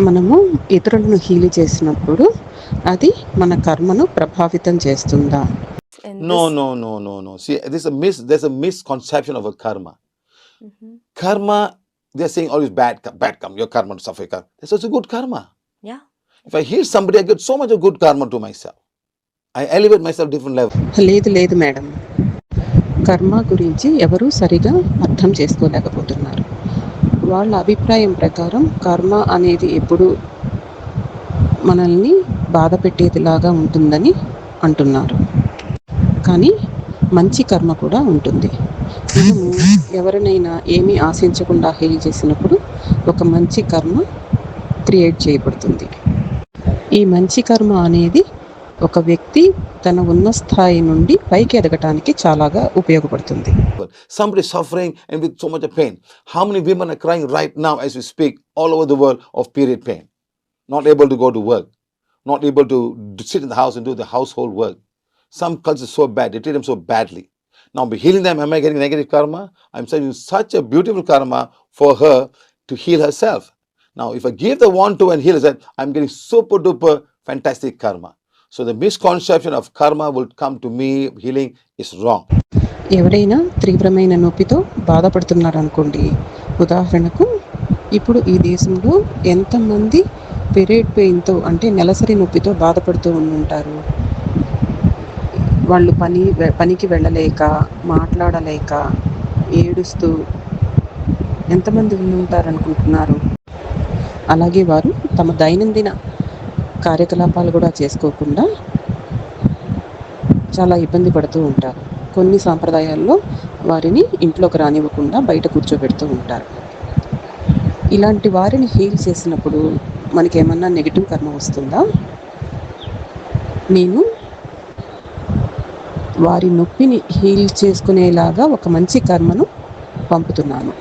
మనము ఇతరులను హీల్ చేసినప్పుడు అది మన కర్మను ప్రభావితం చేస్తుందా? No no no no no misconception of karma karma they saying always bad bad karma your karma to suffer karma good karma yeah I hear somebody I so much good karma to myself I elevate myself different level లేదు లేదు madam కర్మ గురించి ఎవరు సరిగా అర్థం చేసుకోలేకపోతున్నారు. వాళ్ళ అభిప్రాయం ప్రకారం కర్మ అనేది ఎప్పుడు మనల్ని బాధ పెట్టేదిలాగా ఉంటుందని అంటున్నారు. కానీ మంచి కర్మ కూడా ఉంటుంది. మనము ఎవరినైనా ఏమీ ఆశించకుండా హీల్ చేసినప్పుడు ఒక మంచి కర్మ క్రియేట్ చేయబడుతుంది. ఈ మంచి కర్మ అనేది ఒక వ్యక్తి తన ఉన్న స్థాయి నుండి పైకి ఎదగటానికి చాలాగా ఉపయోగపడుతుంది Somebody suffering and with so much of pain. How many women are crying right now as we speak all over the world of period pain? Not able to go to work, not able to sit in the house and do the household work. Some cultures so bad, they treat them so badly. Now, by healing them, am I getting negative karma? I'm saying such a beautiful karma for her to heal herself. Now, if I give the wand to and heal herself, I'm getting super duper fantastic karma. So the misconception of karma will come to me healing is wrong ఎవరైనా తీవ్రమైన నొప్పితో బాధపడుతున్నారనుకోండి ఉదాహరణకు ఇప్పుడు ఈ దేశంలో ఎంతమంది period పెయిన్తో అంటే నెలసరి నొప్పితో బాధపడుతూ ఉంటారు వాళ్ళు పని పనికి వెళ్ళలేక మాట్లాడలేక ఏడుస్తూ ఎంతమంది ఉంటారనుకుంటున్నారు అలాగే వారు తమ దైనందిన కార్యకలాపాలు కూడా చేసుకోకుండా చాలా ఇబ్బంది పడుతూ ఉంటారు. కొన్ని సాంప్రదాయాల్లో వారిని ఇంట్లోకి రానివ్వకుండా బయట కూర్చోబెడుతూ ఉంటారు. ఇలాంటి వారిని హీల్ చేసినప్పుడు మనకేమన్నా నెగిటివ్ కర్మ వస్తుందా? నేను వారి నొప్పిని హీల్ చేసుకునేలాగా ఒక మంచి కర్మను పంపుతున్నాను.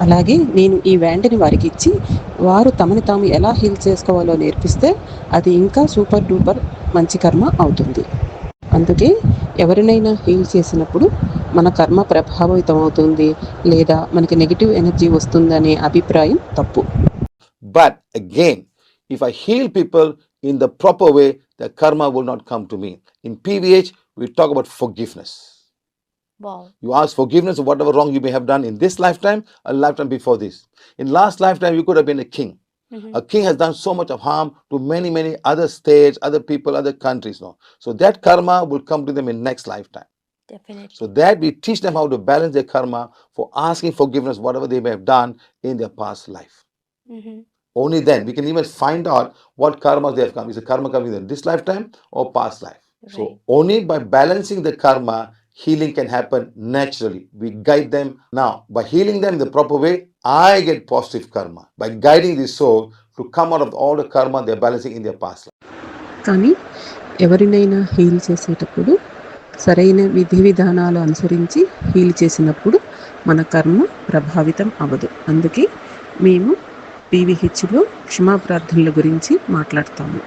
అలాగే నేను ఈ వ్యాండ్ని వారికి ఇచ్చి వారు తమని తాము ఎలా హీల్ చేసుకోవాలో నేర్పిస్తే అది ఇంకా సూపర్ డూపర్ మంచి కర్మ అవుతుంది. అందుకే ఎవరినైనా హీల్ చేసినప్పుడు మన కర్మ ప్రభావితం అవుతుంది లేదా మనకి నెగిటివ్ ఎనర్జీ వస్తుందనే అభిప్రాయం తప్పు. But if I heal people in the the way the karma karma not come to me in PVH PVH, we talk about forgiveness. Wow. You ask forgiveness of whatever wrong you may have done in this lifetime, a lifetime before this. In last lifetime, you could have been a king. Mhm. A king has done so much of harm to many, many other states, other people, other countries. No, so that karma will come to them in next lifetime. Definitely. So that we teach them how to balance their karma for asking forgiveness, whatever they may have done in their past life. Mhm. Only then we can even find out what karmas they have come. Is the karma coming in this lifetime or past life? So only by balancing the karma, healing can happen naturally. We guide them now. By healing them in the proper way, I get positive karma. By guiding the soul to come out of all the karma they're balancing in their past life. కానీ ఎవరినైనా heal చేసేటప్పుడు సరైన విధి విధానాలు అనుసరించి heal చేసినప్పుడు మన కర్మ ప్రభావితం అవ్వదు అందుకే మేము పీవీహెచ్లో క్షమాప్రార్థనల గురించి మాట్లాడతాము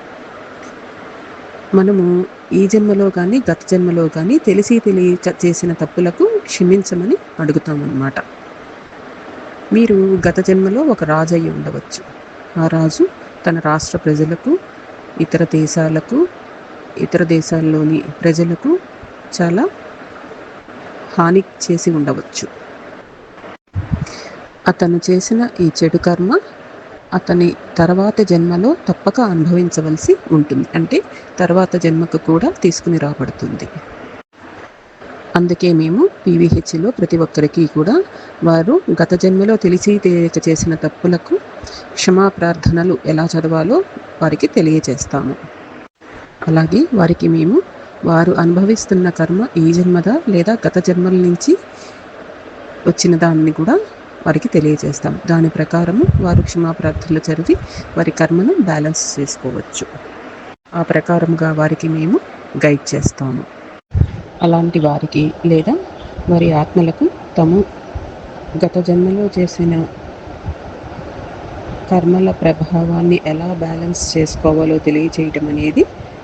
మనము ఈ జన్మలో కానీ గత జన్మలో కానీ తెలిసి తెలియ చేసిన తప్పులకు క్షమించమని అడుగుతామన్నమాట. మీరు గత జన్మలో ఒక రాజు అయి ఉండవచ్చు. ఆ రాజు తన రాష్ట్ర ప్రజలకు ఇతర దేశాలకు ఇతర దేశాల్లోని ప్రజలకు చాలా హాని చేసి ఉండవచ్చు. అతను చేసిన ఈ చెడు కర్మ అతని తర్వాత జన్మలో తప్పక అనుభవించవలసి ఉంటుంది. అంటే తర్వాత జన్మకు కూడా తీసుకుని రాబడుతుంది. అందుకే మేము పీవీహెచ్లో ప్రతి ఒక్కరికి కూడా వారు గత జన్మలో తెలిసి తెలియక చేసిన తప్పులకు క్షమా ప్రార్థనలు ఎలా చదవాలో వారికి తెలియజేస్తాము. అలాగే వారికి మేము వారు అనుభవిస్తున్న కర్మ ఈ జన్మదా లేదా గత జన్మల నుంచి వచ్చిన దాన్ని కూడా వారికి తెలియజేస్తాం. దాని ప్రకారము వారు క్షమాప్రార్థనలు చదివి వారి కర్మను బ్యాలెన్స్ చేసుకోవచ్చు. ఆ ప్రకారముగా వారికి మేము గైడ్ చేస్తాము. అలాంటి వారికి లేదా వారి ఆత్మలకు తము గత జన్మలో చేసిన కర్మల ప్రభావాన్ని ఎలా బ్యాలెన్స్ చేసుకోవాలో తెలియచేయటం అనేది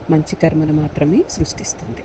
మంచి కర్మను మాత్రమే సృష్టిస్తుంది.